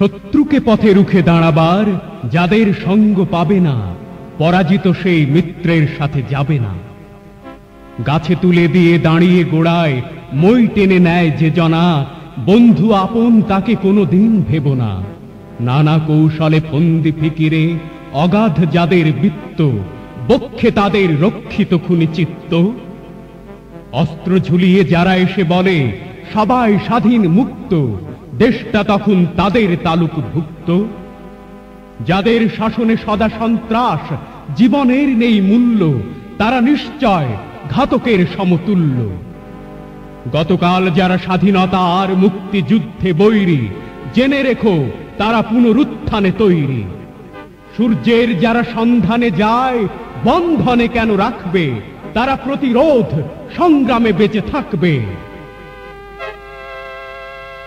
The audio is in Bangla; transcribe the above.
শত্রুকে পথে রুখে দাঁড়াবার যাদের সঙ্গ পাবে না, পরাজিত সেই মিত্রের সাথে যাবে না। গাছে তুলে দিয়ে দাঁড়িয়ে গোড়ায় মই টেনে নেয় যে জনা, বন্ধু আপন তাকে কোনো দিন ভেব না। নানা কৌশলে ফন্দি ফিকিরে অগাধ যাদের বৃত্ত, বক্ষে তাদের রক্ষিত খুনি চিত্ত অস্ত্র ঝুলিয়ে যারা এসে বলে, সবাই স্বাধীন মুক্ত দেশটা তখন তাদের তালুক ভুক্ত, যাদের শাসনে সদা সন্ত্রাস, জীবনের নেই মূল্য, তারা নিশ্চয় ঘাতকের সমতুল্য। গতকাল যারা স্বাধীনতা আর মুক্তিযুদ্ধে বৈরী, জেনে রেখো তারা পুনরুত্থানে তৈরি। সূর্যের যারা সন্ধানে যায়, বন্ধনে কেন রাখবে, তারা প্রতিরোধ সংগ্রামে বেঁচে থাকবে।